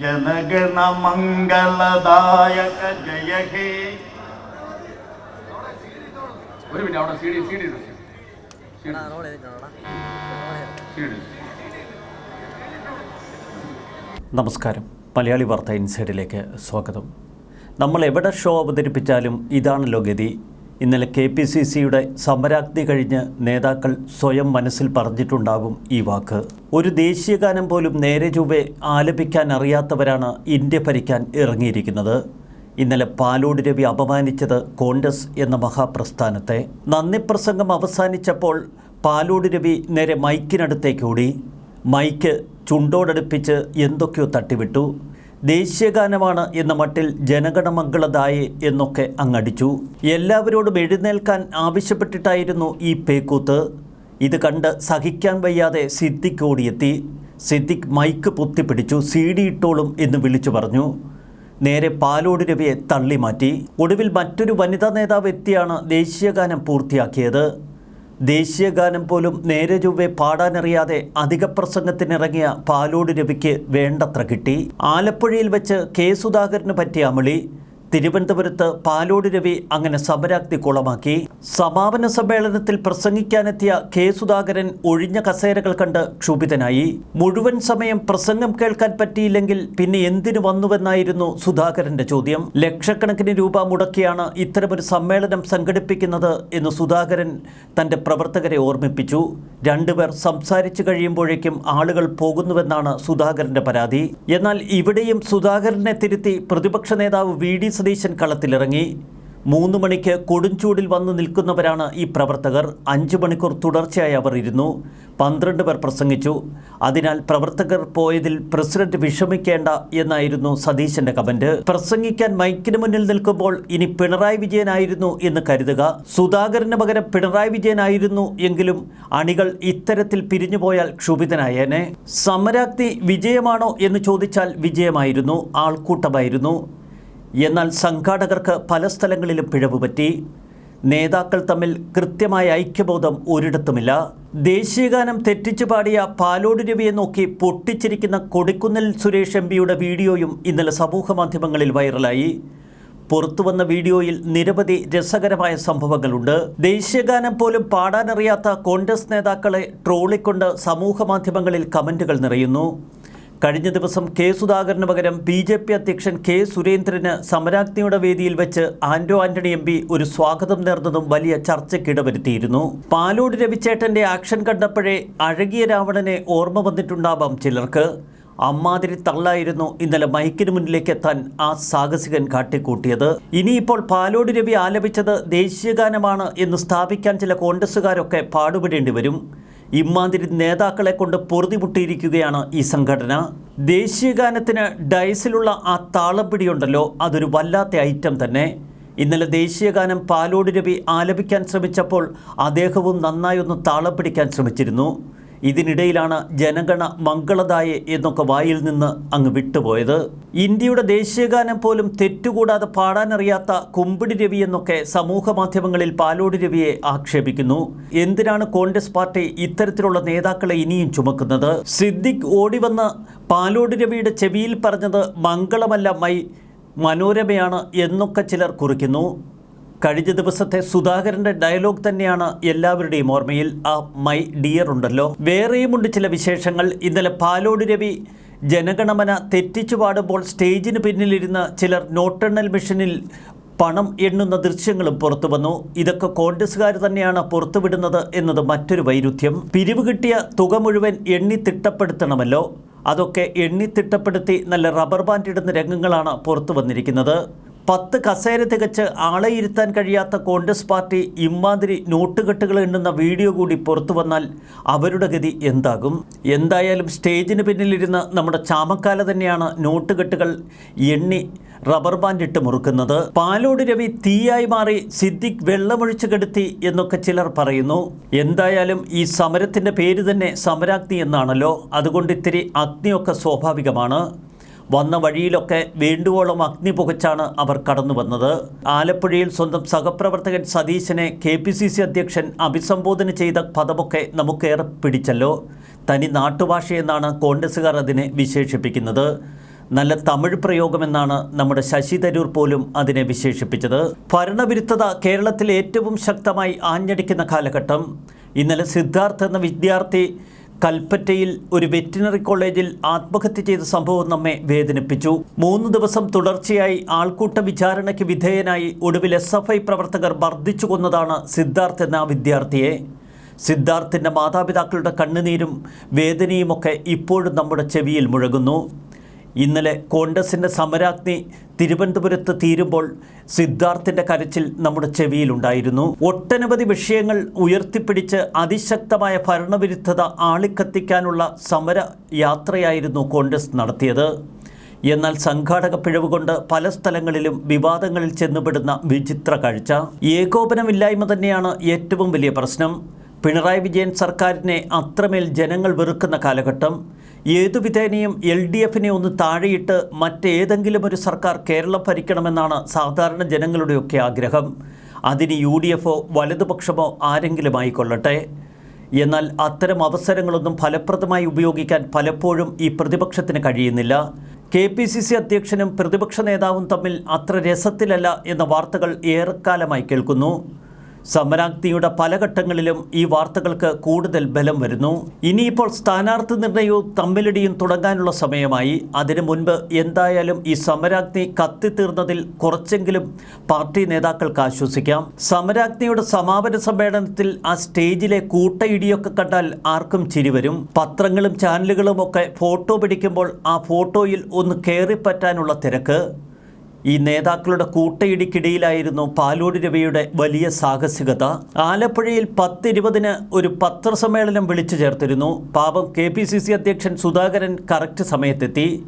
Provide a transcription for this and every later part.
ജനഗണമംഗളദായക ജയ ഹേ. ഒരു മിനിറ്റ് അവിടെ നമസ്കാരം. മലയാളി വാർത്ത ഇൻസൈഡിലേക്ക് സ്വാഗതം. നമ്മൾ എവിടെ ഷോ അവതരിപ്പിച്ചാലും ഇതാണല്ലോ ഗതി. ഇന്നലെ കെ പി സി സിയുടെ സമരാഗ്നി കഴിഞ്ഞ് നേതാക്കൾ സ്വയം മനസ്സിൽ പറഞ്ഞിട്ടുണ്ടാകും ഈ വാക്ക്. ഒരു ദേശീയഗാനം പോലും നേരെ ചൊവ്വെ ആലപിക്കാൻ അറിയാത്തവരാണ് ഇന്ത്യ ഭരിക്കാൻ ഇറങ്ങിയിരിക്കുന്നത്. ഇന്നലെ പാലോട് രവി അപമാനിച്ചത് കോൺഗ്രസ് എന്ന മഹാപ്രസ്ഥാനത്തെ. നന്ദി പ്രസംഗം അവസാനിച്ചപ്പോൾ പാലോട് രവി നേരെ മൈക്കിനടുത്തേക്ക് ഓടി. മൈക്ക് ചുണ്ടോടടുപ്പിച്ച് എന്തൊക്കെയോ തട്ടിവിട്ടു. ദേശീയഗാനമാണ് എന്ന മട്ടിൽ ജനഗണമംഗളതായെ എന്നൊക്കെ അങ്ങടിച്ചു. എല്ലാവരോടും എഴുന്നേൽക്കാൻ ആവശ്യപ്പെട്ടിട്ടായിരുന്നു ഈ പേക്കൂത്ത്. ഇത് കണ്ട് സഹിക്കാൻ വയ്യാതെ സിദ്ദിഖ് ഓടിയെത്തി. സിദ്ദിഖ് മൈക്ക് പൊത്തിപ്പിടിച്ചു. സി ഡി ഇട്ടോളും എന്ന് വിളിച്ചു പറഞ്ഞു. നേരെ പാലോട് രവിയെ തള്ളിമാറ്റി. ഒടുവിൽ മറ്റൊരു വനിതാ നേതാവ് എത്തിയാണ് ദേശീയഗാനം പൂർത്തിയാക്കിയത്. ദേശീയഗാനം പോലും നേരെ ചൊവ്വെ പാടാനറിയാതെ അധിക പ്രസംഗത്തിനിറങ്ങിയ പാലോട് രവിക്ക് വേണ്ടത്ര കിട്ടി. ആലപ്പുഴയിൽ വെച്ച് കെ സുധാകരന് പറ്റിയ അമളി തിരുവനന്തപുരത്ത് പാലോട് രവി അങ്ങനെ സമരാഗ്നി കുളമാക്കി. സമാപന സമ്മേളനത്തിൽ പ്രസംഗിക്കാനെത്തിയ കെ സുധാകരൻ ഒഴിഞ്ഞ കസേരകൾ കണ്ട് ക്ഷുഭിതനായി. മുഴുവൻ സമയം പ്രസംഗം കേൾക്കാൻ പറ്റിയില്ലെങ്കിൽ പിന്നെ എന്തിനു വന്നുവെന്നായിരുന്നു സുധാകരന്റെ ചോദ്യം. ലക്ഷക്കണക്കിന് രൂപ മുടക്കിയാണ് ഇത്തരമൊരു സമ്മേളനം സംഘടിപ്പിക്കുന്നത് എന്ന് സുധാകരൻ തന്റെ പ്രവർത്തകരെ ഓർമ്മിപ്പിച്ചു. രണ്ടുപേർ സംസാരിച്ചു കഴിയുമ്പോഴേക്കും ആളുകൾ പോകുന്നുവെന്നാണ് സുധാകരന്റെ പരാതി. എന്നാൽ ഇവിടെയും സുധാകരനെ തിരുത്തി പ്രതിപക്ഷ നേതാവ് വി ഡി സതീശൻ കളത്തിലിറങ്ങി. മൂന്ന് മണിക്ക് കൊടുംചൂടിൽ വന്ന് നിൽക്കുന്നവരാണ് ഈ പ്രവർത്തകർ. അഞ്ച് മണിക്കൂർ തുടർച്ചയായി അവർ ഇരുന്നു. പന്ത്രണ്ട് പേർ പ്രസംഗിച്ചു. അതിനാൽ പ്രവർത്തകർ പോയതിൽ പ്രസിഡന്റ് വിഷമിക്കേണ്ട എന്നായിരുന്നു സതീശന്റെ കമന്റ്. പ്രസംഗിക്കാൻ മൈക്കിന് മുന്നിൽ നിൽക്കുമ്പോൾ ഇനി പിണറായി വിജയനായിരുന്നു എന്ന് കരുതുക. സുധാകരന് പകരം പിണറായി വിജയനായിരുന്നു എങ്കിലും അണികൾ ഇത്തരത്തിൽ പിരിഞ്ഞുപോയാൽ ക്ഷുഭിതനായേനെ. സമരാഗ്നി വിജയമാണോ എന്ന് ചോദിച്ചാൽ വിജയമായിരുന്നു. ആൾക്കൂട്ടമായിരുന്നു. എന്നാൽ സംഘാടകർക്ക് പല സ്ഥലങ്ങളിലും പിഴവ് പറ്റി. നേതാക്കൾ തമ്മിൽ കൃത്യമായ ഐക്യബോധം ഒരിടത്തുമില്ല. ദേശീയഗാനം തെറ്റിച്ചു പാടിയ പാലോട് രവിയെ നോക്കി പൊട്ടിച്ചിരിക്കുന്ന കൊടിക്കുന്നിൽ സുരേഷ് എം പിയുടെ വീഡിയോയും ഇന്നലെ സമൂഹ മാധ്യമങ്ങളിൽ വൈറലായി. പുറത്തു വന്ന വീഡിയോയിൽ നിരവധി രസകരമായ സംഭവങ്ങളുണ്ട്. ദേശീയഗാനം പോലും പാടാനറിയാത്ത കോൺഗ്രസ് നേതാക്കളെ ട്രോളിക്കൊണ്ട് സമൂഹ മാധ്യമങ്ങളിൽ കമന്റുകൾ നിറയുന്നു. കഴിഞ്ഞ ദിവസം കെ സുധാകരന് പകരം ബി ജെ പി അധ്യക്ഷൻ കെ സുരേന്ദ്രന് സമരാജ്ഞിയുടെ വേദിയിൽ വെച്ച് ആന്റോ ആന്റണി എം പി ഒരു സ്വാഗതം നേർന്നതും വലിയ ചർച്ചയ്ക്കിടവരുത്തിയിരുന്നു പാലോട് രവിച്ചേട്ടന്റെ ആക്ഷൻ കണ്ടപ്പോഴേ അഴകിയ രാവണനെ ഓർമ്മ വന്നിട്ടുണ്ടാവാം ചിലർക്ക്. അമ്മാതിരി തള്ളായിരുന്നു ഇന്നലെ മൈക്കിന് മുന്നിലേക്ക് എത്താൻ ആ സാഹസികൻ കാട്ടിക്കൂട്ടിയത്. ഇനിയിപ്പോൾ പാലോട് രവി ആലപിച്ചത് ദേശീയഗാനമാണ് എന്ന് സ്ഥാപിക്കാൻ ചില കോൺഗ്രസ്സുകാരൊക്കെ പാടുപെടേണ്ടി വരും. ഇമ്മാതിരി നേതാക്കളെ കൊണ്ട് പൊറുതിമുട്ടിയിരിക്കുകയാണ് ഈ സംഘടന. ദേശീയഗാനത്തിന് ഡയസിലുള്ള ആ താളപ്പിടിയുണ്ടല്ലോ അതൊരു വല്ലാത്ത ഐറ്റം തന്നെ. ഇന്നലെ ദേശീയഗാനം പാലോട് രവി ആലപിക്കാൻ ശ്രമിച്ചപ്പോൾ അദ്ദേഹവും നന്നായി ഒന്ന് താളം പിടിക്കാൻ ശ്രമിച്ചിരുന്നു. ഇതിനിടയിലാണ് ജനഗണ മംഗളദായെ എന്നൊക്കെ വായിൽ നിന്ന് അങ്ങ് വിട്ടുപോയത്. ഇന്ത്യയുടെ ദേശീയഗാനം പോലും തെറ്റുകൂടാതെ പാടാനറിയാത്ത കുമ്പിടി രവി എന്നൊക്കെ സമൂഹ മാധ്യമങ്ങളിൽ പാലോട് രവിയെ ആക്ഷേപിക്കുന്നു. എന്തിനാണ് കോൺഗ്രസ് പാർട്ടി ഇത്തരത്തിലുള്ള നേതാക്കളെ ഇനിയും ചുമക്കുന്നത്? സിദ്ദിഖ് ഓടിവന്ന് പാലോട് രവിയുടെ ചെവിയിൽ പറഞ്ഞത് മംഗളമല്ല മൈ മനോരമയാണ് എന്നൊക്കെ ചിലർ കുറിക്കുന്നു. കഴിഞ്ഞ ദിവസത്തെ സുധാകരന്റെ ഡയലോഗ് തന്നെയാണ് എല്ലാവരുടെയും ഓർമ്മയിൽ. ആ മൈ ഡിയർ ഉണ്ടല്ലോ. വേറെയുമുണ്ട് ചില വിശേഷങ്ങൾ. ഇന്നലെ പാലോട് രവി ജനഗണമന തെറ്റിച്ചു പാടുമ്പോൾ സ്റ്റേജിന് പിന്നിലിരുന്ന് ചിലർ നോട്ടെണ്ണൽ മിഷനിൽ പണം എണ്ണുന്ന ദൃശ്യങ്ങളും പുറത്തു വന്നു. ഇതൊക്കെ കോൺഗ്രസ്സുകാർ തന്നെയാണ് പുറത്തുവിടുന്നത് എന്നത് മറ്റൊരു വൈരുദ്ധ്യം. പിരിവ് കിട്ടിയ തുക മുഴുവൻ എണ്ണി തിട്ടപ്പെടുത്തണമല്ലോ. അതൊക്കെ എണ്ണി തിട്ടപ്പെടുത്തി നല്ല റബ്ബർ ബാൻഡ് ഇടുന്ന രംഗങ്ങളാണ് പുറത്തു വന്നിരിക്കുന്നത്. പത്ത് കസേര തികച്ച് ആളെ ഇരുത്താൻ കഴിയാത്ത കോൺഗ്രസ് പാർട്ടി ഇമാതിരി നോട്ടുകെട്ടുകൾ എണ്ണുന്ന വീഡിയോ കൂടി പുറത്തു വന്നാൽ അവരുടെ ഗതി എന്താകും? എന്തായാലും സ്റ്റേജിന് പിന്നിലിരുന്ന് നമ്മുടെ ചാമക്കാല തന്നെയാണ് നോട്ടുകെട്ടുകൾ എണ്ണി റബ്ബർ ബാൻഡ് ഇട്ട് മുറുക്കുന്നത്. പാലോട് രവി തീയായി മാറി സിദ്ദിഖ് വെള്ളമൊഴിച്ചു കെടുത്തി എന്നൊക്കെ ചിലർ പറയുന്നു. എന്തായാലും ഈ സമരത്തിന്റെ പേര് തന്നെ സമരാഗ്നി എന്നാണല്ലോ. അതുകൊണ്ട് ഇത്തിരി അഗ്നിയൊക്കെ സ്വാഭാവികമാണ്. വന്ന വഴിയിലൊക്കെ വേണ്ടുവോളം അഗ്നി പുകച്ചാണ് അവർ കടന്നു വന്നത്. ആലപ്പുഴയിൽ സ്വന്തം സഹപ്രവർത്തകൻ സതീശനെ കെ പി സി സി അധ്യക്ഷൻ അഭിസംബോധന ചെയ്ത പദമൊക്കെ നമുക്കേറെ പിടിച്ചല്ലോ. തനി നാട്ടുഭാഷയെന്നാണ് കോൺഗ്രസ്സുകാർ അതിനെ വിശേഷിപ്പിക്കുന്നത്. നല്ല തമിഴ് പ്രയോഗമെന്നാണ് നമ്മുടെ ശശി തരൂർ പോലും അതിനെ വിശേഷിപ്പിച്ചത്. ഭരണവിരുദ്ധത കേരളത്തിൽ ഏറ്റവും ശക്തമായി ആഞ്ഞടിക്കുന്ന കാലഘട്ടം. ഇന്നലെ സിദ്ധാർത്ഥ് എന്ന വിദ്യാർത്ഥി കൽപ്പറ്റയിൽ ഒരു വെറ്റിനറി കോളേജിൽ ആത്മഹത്യ ചെയ്ത സംഭവം നമ്മെ വേദനിപ്പിച്ചു. മൂന്ന് ദിവസം തുടർച്ചയായി ആൾക്കൂട്ട വിചാരണയ്ക്ക് വിധേയനായി ഒടുവിൽ എസ് എഫ് ഐ പ്രവർത്തകർ മർദ്ദിച്ചു കൊന്നതാണ് സിദ്ധാർത്ഥ് എന്ന വിദ്യാർത്ഥിയെ. സിദ്ധാർത്ഥിന്റെ മാതാപിതാക്കളുടെ കണ്ണുനീരും വേദനയുമൊക്കെ ഇപ്പോഴും നമ്മുടെ ചെവിയിൽ മുഴങ്ങുന്നു. ഇന്നലെ കോൺഗ്രസിന്റെ സമരാഗ്നി തിരുവനന്തപുരത്ത് തീരുമ്പോൾ സിദ്ധാർത്ഥിന്റെ കരച്ചിൽ നമ്മുടെ ചെവിയിലുണ്ടായിരുന്നു. ഒട്ടനവധി വിഷയങ്ങൾ ഉയർത്തിപ്പിടിച്ച് അതിശക്തമായ ഭരണവിരുദ്ധത ആളിക്കത്തിക്കാനുള്ള സമര യാത്രയായിരുന്നു കോൺഗ്രസ് നടത്തിയത്. എന്നാൽ സംഘാടക പിഴവ് കൊണ്ട് പല സ്ഥലങ്ങളിലും വിവാദങ്ങളിൽ ചെന്നുപെടുന്ന വിചിത്ര കാഴ്ച. ഏകോപനമില്ലായ്മ തന്നെയാണ് ഏറ്റവും വലിയ പ്രശ്നം. പിണറായി വിജയൻ സർക്കാരിനെ അത്രമേൽ ജനങ്ങൾ വെറുക്കുന്ന കാലഘട്ടം. ഏതു വിധേനയും എൽ ഡി എഫിനെ ഒന്ന് താഴെയിട്ട് മറ്റേതെങ്കിലും ഒരു സർക്കാർ കേരളം ഭരിക്കണമെന്നാണ് സാധാരണ ജനങ്ങളുടെയൊക്കെ ആഗ്രഹം. അതിന് യു ഡി എഫോ വലതുപക്ഷമോ ആരെങ്കിലും ആയിക്കൊള്ളട്ടെ എന്നാൽ അത്തരം അവസരങ്ങളൊന്നും ഫലപ്രദമായി ഉപയോഗിക്കാൻ പലപ്പോഴും ഈ പ്രതിപക്ഷത്തിന് കഴിയുന്നില്ല. കെ പി സി സി അധ്യക്ഷനും പ്രതിപക്ഷ നേതാവും തമ്മിൽ അത്ര രസത്തിലല്ല എന്ന വാർത്തകൾ ഏറെക്കാലമായി കേൾക്കുന്നു. സമരാഗ്നിയുടെ പല ഘട്ടങ്ങളിലും ഈ വാർത്തകൾക്ക് കൂടുതൽ ബലം വരുന്നു. ഇനിയിപ്പോൾ സ്ഥാനാർത്ഥി നിർണയവും തമ്മിലിടിയും തുടങ്ങാനുള്ള സമയമായി. അതിനു മുൻപ് എന്തായാലും ഈ സമരാഗ്നി കത്തിത്തീർന്നതിൽ കുറച്ചെങ്കിലും പാർട്ടി നേതാക്കൾക്ക് ആശ്വസിക്കാം. സമരാഗ്നിയുടെ സമാപന സമ്മേളനത്തിൽ ആ സ്റ്റേജിലെ കൂട്ടയിടിയൊക്കെ കണ്ടാൽ ആർക്കും ചിരിവരും പത്രങ്ങളും ചാനലുകളും ഒക്കെ ഫോട്ടോ പിടിക്കുമ്പോൾ ആ ഫോട്ടോയിൽ ഒന്ന് കയറിപ്പറ്റാനുള്ള തിരക്ക്. ഈ നേതാക്കളുടെ കൂട്ടയിടിക്കിടയിലായിരുന്നു പാലോട് രവിയുടെ വലിയ സാഹസികത. ആലപ്പുഴയിൽ പത്തിരുപതിന് ഒരു പത്രസമ്മേളനം വിളിച്ചു ചേർത്തിരുന്നു. പാപം കെ പി സി സി അധ്യക്ഷൻ സുധാകരൻ കറക്റ്റ് സമയത്തെത്തി.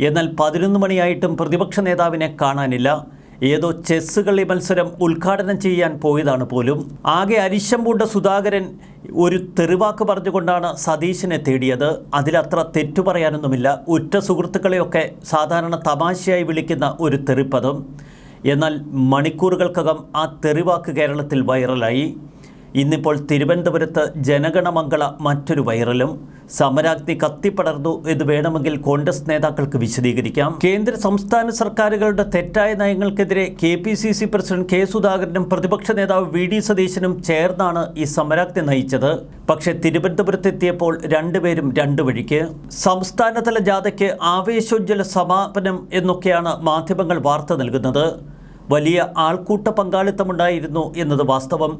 എന്നാൽ പതിനൊന്ന് മണിയായിട്ടും പ്രതിപക്ഷ നേതാവിനെ കാണാനില്ല. ഏതോ ചെസ് കളി മത്സരം ഉദ്ഘാടനം ചെയ്യാൻ പോയതാണ് പോലും. ആകെ അരിശം പൂണ്ട സുധാകരൻ ഒരു തെറിവാക്ക് പറഞ്ഞുകൊണ്ടാണ് സതീശനെ തേടിയത്. അതിലത്ര തെറ്റു പറയാനൊന്നുമില്ല. ഉറ്റ സുഹൃത്തുക്കളെയൊക്കെ സാധാരണ തമാശയായി വിളിക്കുന്ന ഒരു തെറിപ്പദം. എന്നാൽ മണിക്കൂറുകൾക്കകം ആ തെറിവാക്ക് കേരളത്തിൽ വൈറലായി. ഇന്നിപ്പോൾ തിരുവനന്തപുരത്ത് ജനഗണമംഗള മറ്റൊരു വൈറലും. സമരാഗ്നി കത്തിപ്പടർന്നു എന്ന് വേണമെങ്കിൽ കോൺഗ്രസ് നേതാക്കൾക്ക് വിശദീകരിക്കാം. കേന്ദ്ര സംസ്ഥാന സർക്കാരുകളുടെ തെറ്റായ നയങ്ങൾക്കെതിരെ K P C C president K സുധാകരനും പ്രതിപക്ഷ നേതാവ് വി ഡി സതീശനും ചേർന്നാണ് ഈ സമരാഗ്നി നയിച്ചത്. പക്ഷേ തിരുവനന്തപുരത്തെത്തിയപ്പോൾ രണ്ടുപേരും രണ്ടു വഴിക്ക്. സംസ്ഥാനതല ജാഥയ്ക്ക് ആവേശോജ്വല സമാപനം എന്നൊക്കെയാണ് മാധ്യമങ്ങൾ വാർത്ത നൽകുന്നത്. വലിയ ആൾക്കൂട്ട പങ്കാളിത്തമുണ്ടായിരുന്നു എന്നത് വാസ്തവം.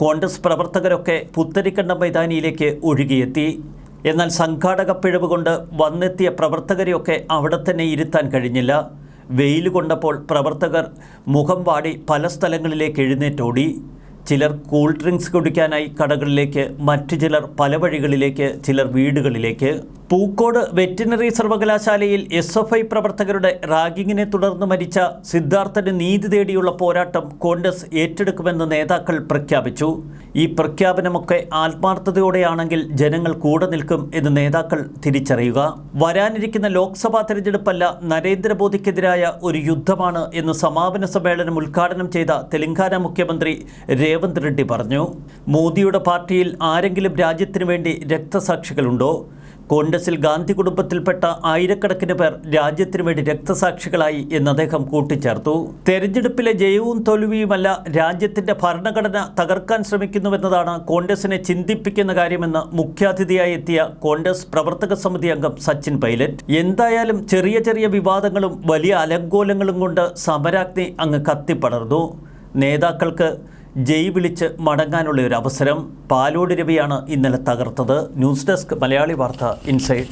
കോൺഗ്രസ് പ്രവർത്തകരൊക്കെ പുത്തരിക്കണ്ട മൈതാനിയിലേക്ക് ഒഴുകിയെത്തി. എന്നാൽ സംഘാടക പിഴവ് കൊണ്ട് വന്നെത്തിയ പ്രവർത്തകരെയൊക്കെ അവിടെ തന്നെ ഇരുത്താൻ കഴിഞ്ഞില്ല. വെയിൽ കൊണ്ടപ്പോൾ പ്രവർത്തകർ മുഖം വാടി പല സ്ഥലങ്ങളിലേക്ക് എഴുന്നേറ്റോടി ചിലർ കൂൾ ഡ്രിങ്ക്സ് കുടിക്കാനായി കടകളിലേക്ക് മറ്റു ചിലർ പല വഴികളിലേക്ക് ചിലർ വീടുകളിലേക്ക്. പൂക്കോട് വെറ്റിനറി സർവകലാശാലയിൽ എസ് എഫ് ഐ പ്രവർത്തകരുടെ റാഗിങ്ങിനെ തുടർന്ന് മരിച്ച സിദ്ധാർത്ഥന് നീതി തേടിയുള്ള പോരാട്ടം കോൺഗ്രസ് ഏറ്റെടുക്കുമെന്ന് നേതാക്കൾ പ്രഖ്യാപിച്ചു. ഈ പ്രഖ്യാപനമൊക്കെ ആത്മാർത്ഥതയോടെയാണെങ്കിൽ ജനങ്ങൾ കൂടെ നിൽക്കും എന്ന് നേതാക്കൾ തിരിച്ചറിയുക. വരാനിരിക്കുന്ന ലോക്സഭാ തെരഞ്ഞെടുപ്പല്ല നരേന്ദ്രമോദിക്കെതിരായ ഒരു യുദ്ധമാണ് എന്ന് സമാപന സമ്മേളനം ഉദ്ഘാടനം ചെയ്ത തെലങ്കാന മുഖ്യമന്ത്രി രേവന്ത് റെഡ്ഡി പറഞ്ഞു. മോദിയുടെ പാർട്ടിയിൽ ആരെങ്കിലും രാജ്യത്തിനു വേണ്ടി രക്തസാക്ഷികളുണ്ടോ? കോൺഗ്രസിൽ ഗാന്ധി കുടുംബത്തിൽപ്പെട്ട ആയിരക്കണക്കിന് പേർ രാജ്യത്തിനു വേണ്ടി രക്തസാക്ഷികളായി എന്ന് അദ്ദേഹം കൂട്ടിച്ചേർത്തു. തെരഞ്ഞെടുപ്പിലെ ജയവും തോൽവിയുമല്ല രാജ്യത്തിന്റെ ഭരണഘടന തകർക്കാൻ ശ്രമിക്കുന്നുവെന്നതാണ് കോൺഗ്രസിനെ ചിന്തിപ്പിക്കുന്ന കാര്യമെന്ന് മുഖ്യാതിഥിയായി എത്തിയ കോൺഗ്രസ് പ്രവർത്തക സമിതി അംഗം സച്ചിൻ പൈലറ്റ്. എന്തായാലും ചെറിയ ചെറിയ വിവാദങ്ങളും വലിയ അലങ്കോലങ്ങളും കൊണ്ട് സമരാഗ്നി അങ്ങ് കത്തിപ്പടർന്നു. നേതാക്കൾക്ക് ജയ് വിളിച്ച് മടങ്ങാനുള്ള ഒരു അവസരം പാലോട് രവിയാണ് ഇന്നലെ തകർത്തത്. ന്യൂസ് ഡെസ്ക് മലയാളി വാർത്ത ഇൻസൈഡ്.